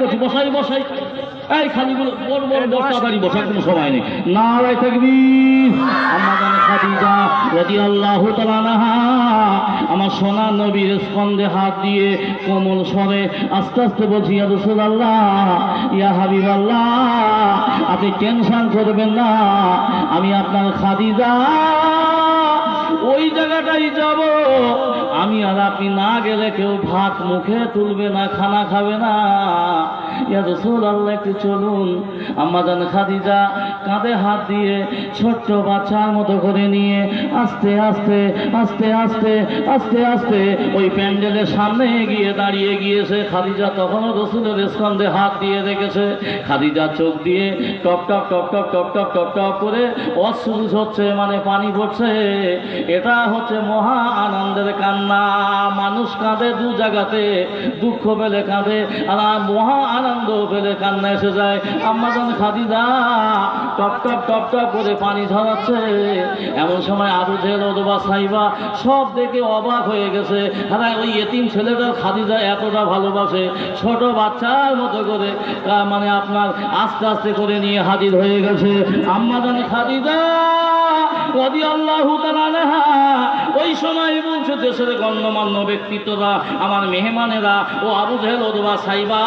করছি বসাই বসাই এই খালি বড় বড় বড় তাড়াতাড়ি বসার কোনো সময় নেই। নারায় থাকবি জানে খাদিজা তাআলা আনহা। আমার সোনা নবীর স্কন্ধে হাত দিয়ে কোমল স্বরে আস্তে আস্তে বলছি, ইয়া রাসূলুল্লাহ, ইয়া হাবিবাল্লাহ, আপনি টেনশন করবেন না। আমি আপনার খাদিজা। ওই জায়গাটাই যাব। আমি আর আপনি না গেলে কেউ ভাত মুখে তুলবে না, খানা খাবে না। একটু চলুন। আম্মা খাদিজা কাঁধে হাত দিয়ে ছোট্ট বাচ্চার মতো করে নিয়ে আস্তে আস্তে আস্তে আস্তে আস্তে আস্তে ওই প্যান্ডেলের সামনে গিয়ে দাঁড়িয়ে গিয়েছে। খাদিজা তখনও রসুলের স্কন্ধে হাত দিয়ে রেখেছে খাদিজা চোখ দিয়ে টপ টপ টপ টপ টপ টপ টপ টপ করে অশ্রুষ হচ্ছে মানে পানি পড়ছে। এটা হচ্ছে মহা আনন্দের কান্না। মানুষ কাঁদে দু জায়গাতে, দুঃখ পেলে কাঁদে, আর মহা আনন্দ পেলে কান্না এসে যায়। আম্মাজান খাদিজা, টপ টপ টপ টপ করে পানি ঝরাচ্ছে। এমন সময় আবু জেল অথবা সাইবা সব দেখে অবাক হয়ে গেছে। হ্যাঁ ওই এতিম ছেলেটার খাদিজা এতটা ভালোবাসে, ছোট বাচ্চার মতো করে মানে আপনার আস্তে আস্তে করে নিয়ে হাজির হয়ে গেছে। আম্মাজান খাদিজা! রদি আল্লাহ ওই সময় বলছে, দেশের গণ্যমান্য ব্যক্তিত্বরা, আমার মেহমানেরা, ও আবু জেহেল সাইবা,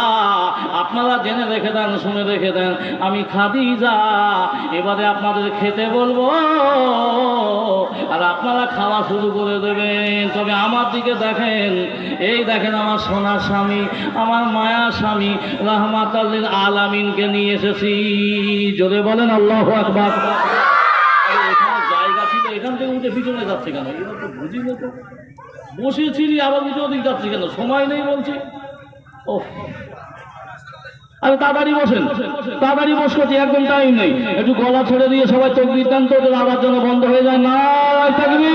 আপনারা জেনে রেখে দেন, শুনে রেখে দেন, আমি খাদিজা, এবারে আপনাদের খেতে বলব, আর আপনারা খাওয়া শুরু করে দেবেন। তবে আমার দিকে দেখেন, এই দেখেন আমার সোনার স্বামী, আমার মায়ার স্বামী রহমাত আলামিনকে নিয়ে এসেছি। জোরে বলেন, আল্লাহ আকবার আরে এখানে জায়গা ছিল এখান থেকে উঠে পিছনে যাচ্ছে কেন? এবার তো বুঝি না তো বসেছিলি, আবার উঠে ওদিক যাচ্ছে কেন? সময় নেই বলছি। ও আরে তাড়াতাড়ি বসেন, তাড়াতাড়ি বস করছি, একদম টাইম নেই। একটু গলা ছেড়ে দিয়ে সবাই চোখ দিতাম তো আবার যেন বন্ধ হয়ে যায়। না, থাকবি।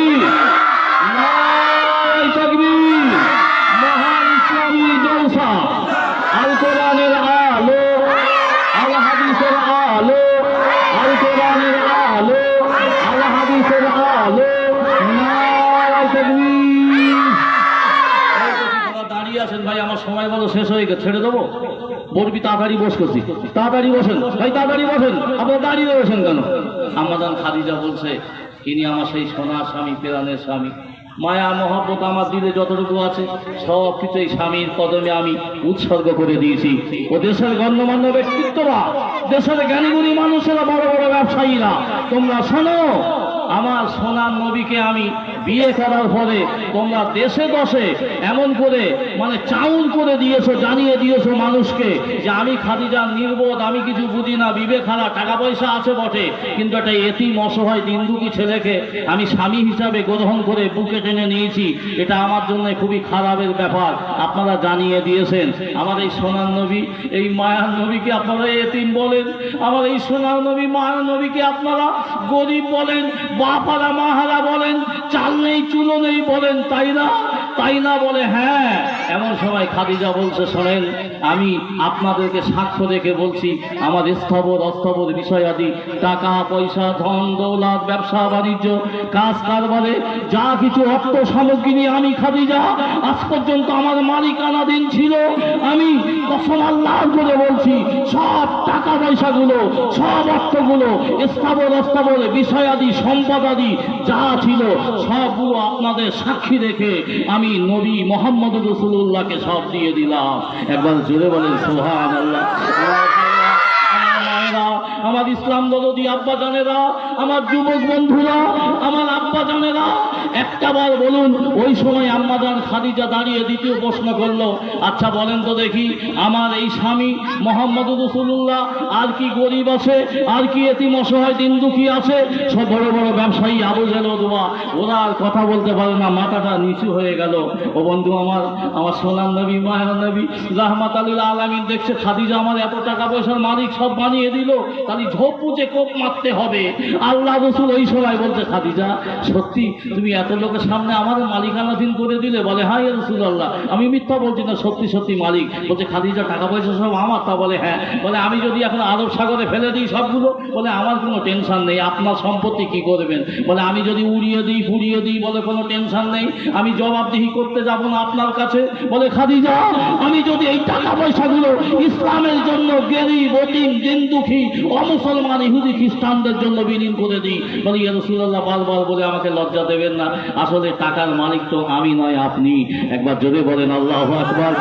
আছেন ভাই, আমার সময় বলো, শেষ হয়ে গেছে, ছেড়ে দেবো? বলবি, তাড়াতাড়ি বস করছি। তাড়াতাড়ি বসেন, ভাই, তাড়াতাড়ি বসেন। আপনারা দাঁড়িয়ে রয়েছেন কেন? আমাদান খাদিজা বলছে, ইনি আমার সেই সোনার স্বামী পেরানের স্বামী। মায়া, মহব্বত আমার দিলে যতটুকু আছে সব কিছু এই স্বামীর কদমে আমি উৎসর্গ করে দিয়েছি। ও দেশের গণ্যমান্য ব্যক্তিত্বরা, দেশের জ্ঞানীগুণী মানুষেরা, বড় বড় ব্যবসায়ীরা, তোমরা শোনো আমার সোনার নবীকে আমি বিয়ে করার পরে তোমরা দেশে দশে এমন করে মানে চাউন করে দিয়েছ, জানিয়ে দিয়েছ মানুষকে যে আমি খাদিজার নির্বোধ, আমি কিছু বুঝি না বিবেক হারা টাকা পয়সা আছে বটে, কিন্তু একটা এতিম অসহায় দিনদুকি ছেলেকে আমি স্বামী হিসাবে গ্রহণ করে বুকে টেনে নিয়েছি। এটা আমার জন্য খুবই খারাপের ব্যাপার। আপনারা জানিয়ে দিয়েছেন, আমার এই সোনার নবী, এই মায়ার নবীকে আপনারা এতিম বলেন, আমার এই সোনার নবী, মায়ার নবীকে আপনারা গরিব বলেন বাপারা মাহারা বলেন চাল নেই চুলো নেই বলেন তাই না? তাই না বলে হ্যাঁ। এমন সময় খাদিজা বলছে, শোনেন, আমি আপনাদেরকে সাক্ষ্য রেখে বলছি, আমার স্থবর, অস্থবর বিষয়াদি, টাকা, পয়সা, ধন, দৌলত, ব্যবসা, বাণিজ্য, কাজ, কারবারে, যা কিছু অর্থ সামগ্রী নিয়ে আমি খাদিজা, আজ পর্যন্ত আমার মালিকানাধীন ছিল। আমি আল্লাহ করে বলছি, সব টাকা পয়সাগুলো, সব অর্থগুলো, স্থাবর, অস্থাবর বিষয়াদি, সম্পদাদি যা ছিল, সবগুলো আপনাদের সাক্ষী রেখে আমি নবী মোহাম্মদ রসুল্লাহকে সব দিয়ে দিলাম। একবার জোরে বলেন সোহান আল্লাহ আমার আমার ইসলাম দলদি আব্বা জানেরা, আমার যুবক বন্ধুরা, আমার আব্বা জানেরা, একটা বার বলুন, ওই সময় আম্মাজান খাদিজা দাঁড়িয়ে দ্বিতীয় প্রশ্ন করল আচ্ছা বলেন তো দেখি, আমার এই স্বামী মোহাম্মদ রসুল্লাহ আর কি গরিব আছে, আর কি এতিম অসহায় দিন দুঃখী আছে? সব বড় বড় ব্যবসায়ী আবু জেল দোয়া, ওরা আর কথা বলতে পারে না, মাথাটা নিচু হয়ে গেল। ও বন্ধু আমার আমার সোনার নবী, মায়ের নবী রাহমাত আলীল আলমিন দেখছে, খাদিজা আমার এত টাকা পয়সার মালিক, সব বানিয়ে দিল। তা খালি ঝোপ বুঝে কোপ মারতে হবে। আল্লাহ রসুল ওই সময় বলছে, খাদিজা, সত্যি তুমি এত লোকের সামনে আমাদের মালিকানাধীন করে দিলে? বলে হ্যাঁ রসুল আল্লাহ আমি মিথ্যা বলছি না, সত্যি সত্যি মালিক। বলছে, খাদিজা, টাকা পয়সা সব আমার? তা বলে হ্যাঁ। বলে, আমি যদি এখন আরব সাগরে ফেলে দিই সবগুলো? বলে, আমার কোনো টেনশন নেই, আপনার সম্পত্তি কি করবেন? বলে, আমি যদি উড়িয়ে দিই ফুরিয়ে দিই বলে কোনো টেনশন নেই, আমি জবাবদিহি করতে যাব না আপনার কাছে? বলে, খাদিজা, আমি যদি এই টাকা পয়সাগুলো ইসলামের জন্য গেরি বতিম দিন দুঃখী অমুসলমান ইহুদি খ্রিস্টানদের জন্য বিলীন করে দিই। বলি রসুল্লাহ বারবার বলে আমাকে লজ্জা দেবেন না। আসলে টাকার মালিক তো আমি নয় আপনি। একবার জোরে বলেন আল্লাহ আকবার।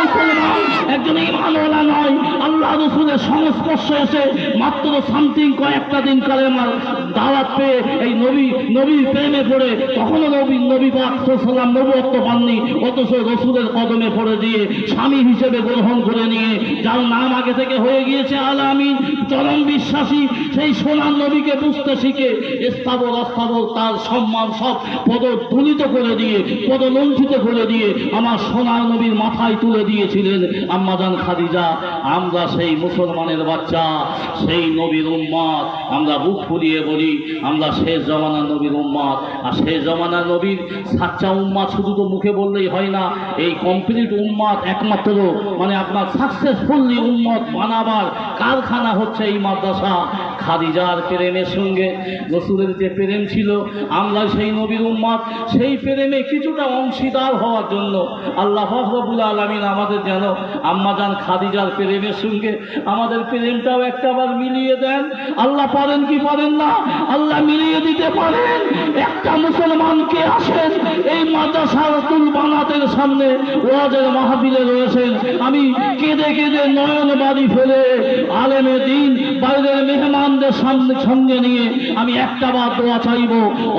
আমার, একজন ইমানওয়ালা নয়, আল্লাহ রসুলের সংস্পর্শে এসে মাত্র সামথিং কয়েকটা দিন কালে আমার দাওয়াত পেয়ে এই নবী, নবীর প্রেমে পড়ে, তখনও নবী নবী সাল্লাম নবত্ব পাননি, অথচ রসুলের কদমে পড়ে দিয়ে স্বামী হিসেবে গ্রহণ করে নিয়ে, যার নাম আগে থেকে হয়ে গিয়েছে আল আমিন, চরম বিশ্বাসী, সেই সোনার নবীকে বুঝতে শিখে স্থাবর অস্থাবর তার সম্মান সব পদ তুলিত করে দিয়ে পদলঞ্ছিত করে দিয়ে আমার সোনার নবীর মাথায় তুলে দিয়েছিলেন। আম্মাজান খাদিজা, আমরা সেই মুসলমানের বাচ্চা, সেই নবীর উম্মাদ। আমরা বুক ফুলিয়ে বলি, আমরা শেষ জমানার নবীর উম্মাদ। আর শেষ জমানার নবীর সাচ্চা উম্মাদ শুধু তো মুখে বললেই হয় না, এই কমপ্লিট উম্মাদ একমাত্র। মানে আপনার সাকসেসফুলি উম্মত বানাবার কারখানা হচ্ছে এই মাদ্রাসা। খাদিজার প্রেমের সঙ্গে রসুলের যে প্রেম ছিল, আমরা সেই নবীর উম্মাদ, সেই প্রেমে কিছুটা অংশীদার হওয়ার জন্য আল্লাহ ফখরবুল আলমিন আমাদের যেন আম্মাজান খাদিজার প্রেমের সঙ্গে আমাদের প্রেমটাও একটাবার মিলিয়ে দেন। আল্লাহ পারেন কি পারেন না? আল্লাহ মিলিয়ে দিতে পারেন। একটা মুসলমানকে আসেন এই মাদ্রাসাতুল বানাতের সামনে ওয়াজের মাহফিলে রয়েছেন। আমি কেঁদে কেঁদে নয়ন বাড়ি ফেলে আলেমে দিন, বাইরের মেহমানদের সামনে সঙ্গে নিয়ে আমি একটা বার দোয়া চাইব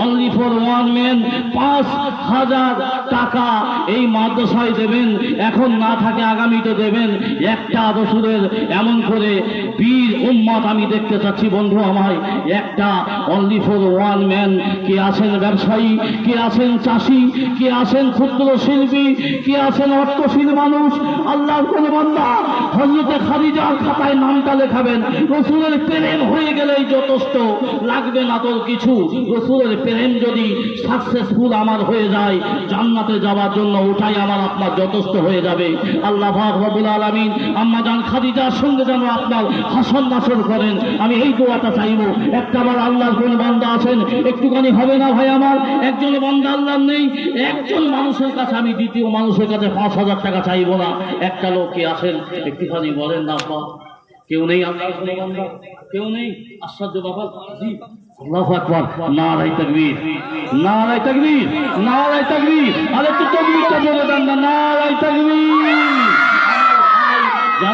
অনলি ফর ওয়ান ম্যান পাঁচ হাজার টাকা এই মাদ্রাসায় দেবেন। এখন না থাকে আগামীতে দেবেন একটা রসুলের এমন করে বীর উম্মত আমি দেখতে চাচ্ছি বন্ধু আমায়, একটা অনলি ফর ওয়ান ম্যান কে আছেন ব্যবসায়ী, কে আছেন চাষি, কে আছেন ক্ষুদ্র শিল্পী, কে আছেন অর্থশীল মানুষ, আল্লাহর কোন বান্দা। হজরতে খাদিজার খাতায় নামটা লেখাবেন, রসুলের প্রেম হয়ে গেলেই যথেষ্ট, লাগবে না তোর কিছু। রসুলের প্রেম যদি সাকসেসফুল আমার হয়ে যায়, জান্নাতে যাওয়ার জন্য ওটাই আমার আপনার যথেষ্ট হয়ে যাবে। আল্লাহ রবুল আলমিন, আম্মা জান খাদিজার সঙ্গে যেন আপনার হাসন নাসর করেন, আমি এই দোয়াটা চাইব। একটা বার আল্লাহর কোন বান্দা আছেন? একটুখানি হবে না ভাই আমার? একজন বান্দা আল্লাহ নেই। একজন মানুষের কাছে আমি দ্বিতীয় মানুষের কাছে পাঁচ হাজার টাকা চাইব না। একটা লোক কে আছেন? একটুখানি বলেন না আপা কেউ নেই কেউ নেই? আশ্চর্য বাবা। জি। আল্লাহ আকবার। নারাই তাকবীর। নারাই তাকবীর। নারাই তো বলে দেন না। নারাই তাকবীর।